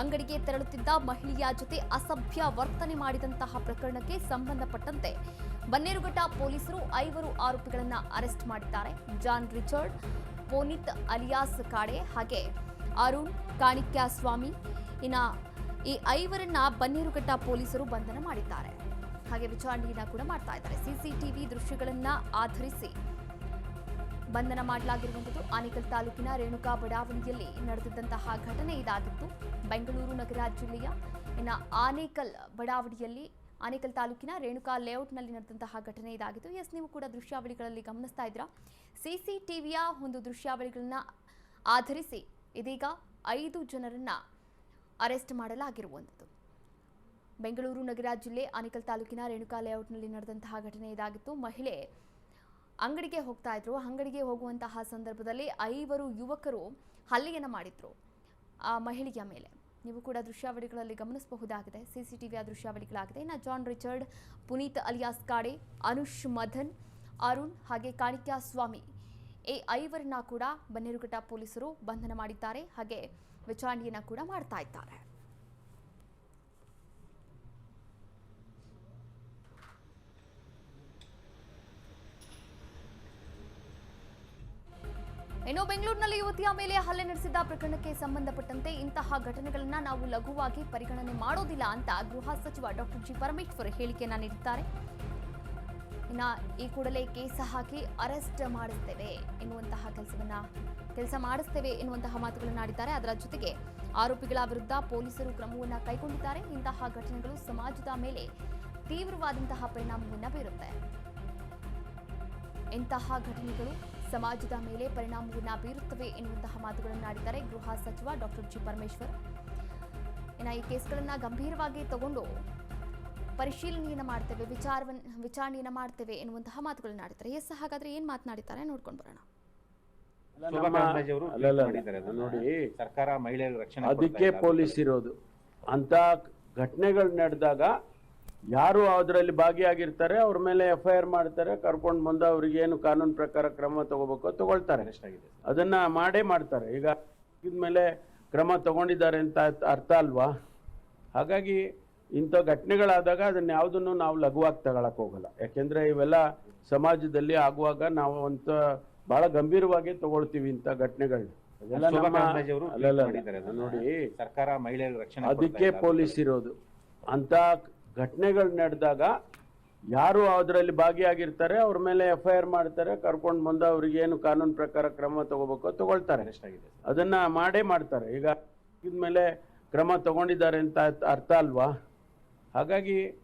ಅಂಗಡಿಗೆ ತೆರಳುತ್ತಿದ್ದ ಮಹಿಳೆಯ ಜೊತೆ ಅಸಭ್ಯ ವರ್ತನೆ ಮಾಡಿದಂತಹ ಪ್ರಕರಣಕ್ಕೆ ಸಂಬಂಧಪಟ್ಟಂತೆ ಬನ್ನೇರುಘಟ್ಟ ಪೊಲೀಸರು ಐವರು ಆರೋಪಿಗಳನ್ನು ಅರೆಸ್ಟ್ ಮಾಡಿದ್ದಾರೆ. ಜಾನ್ ರಿಚರ್ಡ್, ಪೋನಿತ್ ಅಲಿಯಾಸ್ ಕಾಡೆ ಹಾಗೆ ಅರುಣ್ ಕಾಣಿಕ್ಯ ಸ್ವಾಮಿ ಇನ್ನ ಈ ಐವರನ್ನ ಬನ್ನೇರುಘಟ್ಟ ಪೊಲೀಸರು ಬಂಧನ ಮಾಡಿದ್ದಾರೆ. ಹಾಗೆ ವಿಚಾರಣೆಯನ್ನ ಕೂಡ ಮಾಡ್ತಾ ಇದ್ದಾರೆ. ಸಿಸಿಟಿವಿ ದೃಶ್ಯಗಳನ್ನ ಆಧರಿಸಿ ಬಂಧನ ಮಾಡಲಾಗಿರುವಂಥದ್ದು. ಆನೇಕಲ್ ತಾಲೂಕಿನ ರೇಣುಕಾ ಬಡಾವಣೆಯಲ್ಲಿ ನಡೆದಿದ್ದಂತಹ ಘಟನೆ ಇದಾಗಿತ್ತು. ಬೆಂಗಳೂರು ನಗರ ಜಿಲ್ಲೆಯ ಇನ್ನು ಆನೇಕಲ್ ಬಡಾವಣೆಯಲ್ಲಿ, ಆನೇಕಲ್ ತಾಲೂಕಿನ ರೇಣುಕಾ ಲೇಔಟ್ನಲ್ಲಿ ನಡೆದಂತಹ ಘಟನೆ ಇದಾಗಿತ್ತು. ಎಸ್, ನೀವು ಕೂಡ ದೃಶ್ಯಾವಳಿಗಳಲ್ಲಿ ಗಮನಿಸ್ತಾ ಇದ್ದೀರಾ? ಸಿ ಸಿ ಟಿವಿಯ ಒಂದು ದೃಶ್ಯಾವಳಿಗಳನ್ನ ಆಧರಿಸಿ ಇದೀಗ ಐದು ಜನರನ್ನ ಅರೆಸ್ಟ್ ಮಾಡಲಾಗಿರುವಂಥದ್ದು. ಬೆಂಗಳೂರು ನಗರ ಜಿಲ್ಲೆ ಆನೇಕಲ್ ತಾಲೂಕಿನ ರೇಣುಕಾ ಲೇಔಟ್ನಲ್ಲಿ ನಡೆದಂತಹ ಘಟನೆ ಇದಾಗಿತ್ತು. ಮಹಿಳೆ ಅಂಗಡಿಗೆ ಹೋಗ್ತಾ ಇದ್ರು. ಅಂಗಡಿಗೆ ಹೋಗುವಂತಹ ಸಂದರ್ಭದಲ್ಲಿ ಐವರು ಯುವಕರು ಹಲ್ಲೆಯನ್ನು ಮಾಡಿದ್ರು, ಆ ಮಹಿಳೆಯ ಮೇಲೆ. ನೀವು ಕೂಡ ದೃಶ್ಯಾವಳಿಗಳಲ್ಲಿ ಗಮನಿಸಬಹುದಾಗಿದೆ. ಸಿ ಸಿ ಟಿ ವಿಯ ದೃಶ್ಯಾವಳಿಗಳಾಗಿದೆ. ಇನ್ನು ಜಾನ್ ರಿಚರ್ಡ್, ಪುನೀತ್ ಅಲಿಯಾಸ್ ಕಾಡೆ, ಅನುಷ್ ಮಧನ್, ಅರುಣ್ ಹಾಗೆ ಕಾಣಿಕ್ಯ ಸ್ವಾಮಿ ಈ ಐವರನ್ನ ಕೂಡ ಬನ್ನೇರುಘಟ್ಟ ಪೊಲೀಸರು ಬಂಧನ ಮಾಡಿದ್ದಾರೆ. ಹಾಗೆ ವಿಚಾರಣೆಯನ್ನು ಕೂಡ ಮಾಡ್ತಾ ಇದ್ದಾರೆ. ಇನ್ನು ಬೆಂಗಳೂರಿನಲ್ಲಿ ಯುವತಿಯ ಮೇಲೆ ಹಲ್ಲೆ ನಡೆಸಿದ ಪ್ರಕರಣಕ್ಕೆ ಸಂಬಂಧಪಟ್ಟಂತೆ ಇಂತಹ ಘಟನೆಗಳನ್ನ ನಾವು ಲಘುವಾಗಿ ಪರಿಗಣನೆ ಮಾಡೋದಿಲ್ಲ ಅಂತ ಗೃಹ ಸಚಿವ ಡಾಕ್ಟರ್ ಜಿ ಪರಮೇಶ್ವರ್ ಹೇಳಿಕೆಯನ್ನ ನೀಡಿದ್ದಾರೆ. ಇನ್ನ ಈ ಕೂಡಲೇ ಕೇಸ್ ಹಾಕಿ ಅರೆಸ್ಟ್ ಮಾಡಿಸ್ತೇವೆ ಎನ್ನುವಂತಹ ಕೆಲಸವನ್ನ, ಕೆಲಸ ಮಾಡಿಸ್ತೇವೆ ಎನ್ನುವಂತಹ ಮಾತುಗಳನ್ನು ಆಡಿದ್ದಾರೆ. ಅದರ ಜೊತೆಗೆ ಆರೋಪಿಗಳ ವಿರುದ್ಧ ಪೊಲೀಸರು ಕ್ರಮವನ್ನು ಕೈಗೊಂಡಿದ್ದಾರೆ. ಇಂತಹ ಘಟನೆಗಳು ಸಮಾಜದ ಮೇಲೆ ತೀವ್ರವಾದಂತಹ ಪರಿಣಾಮವನ್ನು ಬೀರುತ್ತೆ. ಇಂತಹ ಘಟನೆಗಳು ಸಮಾಜದ ಮೇಲೆ ಪರಿಣಾಮವನ್ನ ಬೀರುತ್ತವೆ ಎನ್ನುವಂತಹ ಮಾತುಗಳನ್ನು ಆಡಿದ್ದಾರೆ ಗೃಹ ಸಚಿವ ಡಾಕ್ಟರ್ ಜಿ ಪರಮೇಶ್ವರ್. ಇನ್ನು ಈ ಕೇಸ್ಗಳನ್ನು ಗಂಭೀರವಾಗಿ ತಗೊಂಡು ಪರಿಶೀಲನೆಯನ್ನು ಮಾಡ್ತೇವೆ ವಿಚಾರವನ್ನ ವಿಚಾರಣೆಯನ್ನು ಮಾಡ್ತೇವೆ ಎನ್ನುವಂತಹ ಮಾತುಗಳನ್ನು ಆಡಿದ್ದಾರೆ. ಎಸ್ ಹಾಗಾದ್ರೆ ಏನ್ ಮಾತನಾಡಿದ್ದಾರೆ ನೋಡ್ಕೊಂಡು ಬರೋಣ. ನೋಡಿ ಸರ್ಕಾರ ಮಹಿಳೆಯರ ರಕ್ಷಣೆ ಅದಕ್ಕೆ ಪೊಲೀಸ್ ಇರೋದು. ಅಂತ ಘಟನೆಗಳು ನಡೆದಾಗ ಯಾರು ಅದರಲ್ಲಿ ಭಾಗಿಯಾಗಿರ್ತಾರೆ ಅವ್ರ ಮೇಲೆ ಎಫ್ ಐ ಆರ್ ಮಾಡ್ತಾರೆ ಕರ್ಕೊಂಡು ಬಂದು ಅವ್ರಿಗೆ ಏನು ಕಾನೂನು ಪ್ರಕಾರ ಕ್ರಮ ತಗೋಬೇಕು ತಗೊಳ್ತಾರೆ. ಅದನ್ನ ಮಾಡೇ ಮಾಡ್ತಾರೆ. ಈಗ ಇದ್ಮೇಲೆ ಕ್ರಮ ತಗೊಂಡಿದ್ದಾರೆ ಅಂತ ಅರ್ಥ ಅಲ್ವಾ? ಹಾಗಾಗಿ ಇಂಥ ಘಟನೆಗಳಾದಾಗ ಅದನ್ನ ಯಾವುದನ್ನು ನಾವು ಲಘುವಾಗಿ ತಗೊಳಕ್ ಹೋಗಲ್ಲ. ಯಾಕೆಂದ್ರೆ ಇವೆಲ್ಲ ಸಮಾಜದಲ್ಲಿ ಆಗುವಾಗ ನಾವು ಅಂತ ಬಹಳ ಗಂಭೀರವಾಗಿ ತಗೊಳ್ತೀವಿ ಇಂಥ ಘಟನೆಗಳನ್ನ. ನೋಡಿ. ಸರ್ಕಾರ ಮಹಿಳೆಯರ ರಕ್ಷಣೆ ಅದಕ್ಕೆ ಪೊಲೀಸ್ ಇರೋದು. ಅಂತ ಘಟನೆಗಳು ನಡೆದಾಗ ಯಾರು ಅದರಲ್ಲಿ ಭಾಗಿಯಾಗಿರ್ತಾರೆ ಅವ್ರ ಮೇಲೆ ಎಫ್ ಐ ಆರ್ ಮಾಡ್ತಾರೆ ಕರ್ಕೊಂಡು ಬಂದು ಅವ್ರಿಗೆ ಏನು ಕಾನೂನು ಪ್ರಕಾರ ಕ್ರಮ ತಗೋಬೇಕು ತಗೊಳ್ತಾರೆ. ಎಷ್ಟಾಗಿದೆ ಅದನ್ನ ಮಾಡೇ ಮಾಡ್ತಾರೆ. ಈಗ ಇದ್ಮೇಲೆ ಕ್ರಮ ತಗೊಂಡಿದ್ದಾರೆ ಅಂತ ಅರ್ಥ ಅಲ್ವಾ? ಹಾಗಾಗಿ